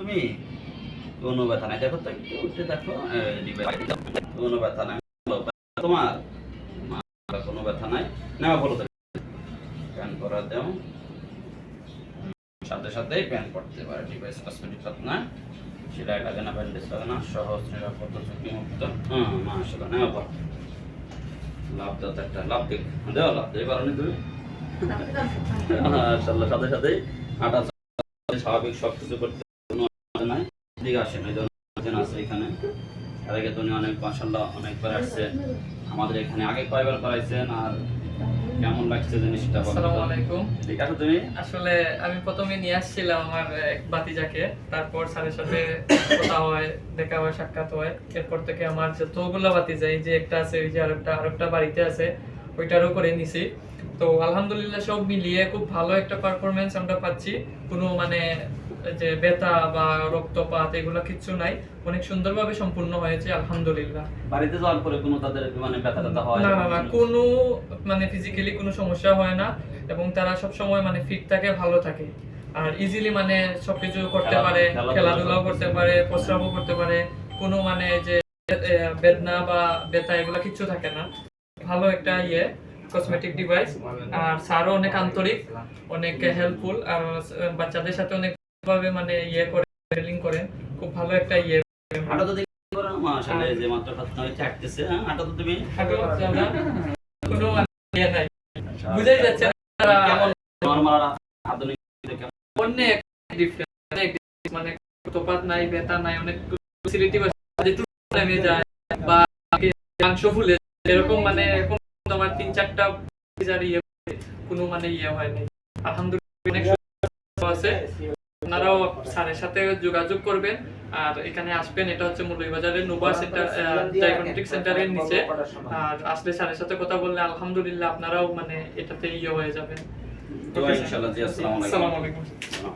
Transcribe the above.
তুমি কোনো ব্যথা নাই দেখো তো একটু উঠে দেখো কোনো ব্যথা নাই তোমার কোনো ব্যথা নাই না বলো তো। প্যান করা দাও। সাথে সাথে প্যান করতে পারে। ডিভাইস কসমেটিক না? সেলাই লাগে না ব্যান্ডেজ লাগে না সহজ নিরাপদ ঝুঁকি মুক্ত হ্যাঁ মাশাআল্লাহ নেওয়া পর লাভ দাও একটা লাভ দেখ দেওয়া লাভ পারো নি তুমি? সাথে সাথেই হাঁটা স্বাভাবিক সব কিছু করতে নাই ঠিক এই জন্য আছে এখানে। এর আগে তো উনি অনেক মাশাআল্লাহ অনেকবার আসছে। আমাদের এখানে আগে কয়বার করাইছেন আর কেমন লাগছে জিনিসটা আসসালামু আলাইকুম। ঠিক আছে তুমি। আসলে আমি প্রথমে নিয়ে আসছিলাম আমার এক বাতিজাকে তারপর স্যারের সাথে কথা হয় দেখা হয় সাক্ষাৎ হয়। এরপর থেকে আমার যতগুলো বাতিজা এই যে একটা আছে ওই যে আরেকটা আরেকটা বাড়িতে আছে ওইটারও করে নিছি। তো আলহামদুলিল্লাহ সব মিলিয়ে খুব ভালো একটা পারফরমেন্স আমরা পাচ্ছি। কোনো মানে যে ব্যথা বা রক্তপাত এগুলো কিচ্ছু নাই। অনেক সুন্দরভাবে সম্পূর্ণ হয়েছে আলহামদুলিল্লাহ। বাড়িতে যাওয়ার পরে কোনো তাদের মানে ব্যথা ট্যাথা হয়? না না না কোনো মানে ফিজিক্যালি কোনো সমস্যা হয় না এবং তারা সব সময় মানে ফিট থাকে ভালো থাকে। আর ইজিলি মানে সবকিছু করতে পারে খেলাধুলা খেলাধুলাও করতে করতে পারে প্রস্রাবও করতে পারে। কোনো মানে যে বেদনা বা ব্যথা এগুলো কিচ্ছু থাকে না। ভালো একটা ইয়ে কসমেটিক ডিভাইস আর স্যারও অনেক আন্তরিক অনেক হেল্পফুল আর বাচ্চাদের সাথে অনেক ভাবে মানে ইয়ে করে ডিলিং করেন খুব ভালো একটা ইয়ে। হাঁটা তো দেখি করো মাশাআল্লাহ যে মাত্র কথা হয়েছে হাঁটতেছে হ্যাঁ? হাঁটা তো তুমি? হাঁটো আমরা। কোনো মানে ইয়ে নাই। বুঝাই যাচ্ছে কেমন নরমাল আধুনিক কেমন? অনেক ডিফারেন্স অনেক difference, মানে তোপাত নাই ব্যথা নাই অনেক ফেসিলিটি যেটুকু নেমে যায় বা মাংস ফুলে এরকম মানে এরকম তোমার তিন চারটা ইয়ে কোনো মানে ইয়ে হয়নি। আলহামদুলিল্লাহ অনেক আছে। স্যারের সাথে যোগাযোগ করবেন। আর এখানে আসবেন এটা হচ্ছে মুরলীবাজারের নোবা সেন্টার ডায়াগনস্টিক সেন্টারের নিচে। আর আসলে স্যারের সাথে কথা বললে আলহামদুলিল্লাহ আপনারাও মানে এটাতে ইয়ে হয়ে যাবেন। তো ইনশাআল্লাহ জি আসসালামু আলাইকুম। আসসালামু আলাইকুম। আসসালাম।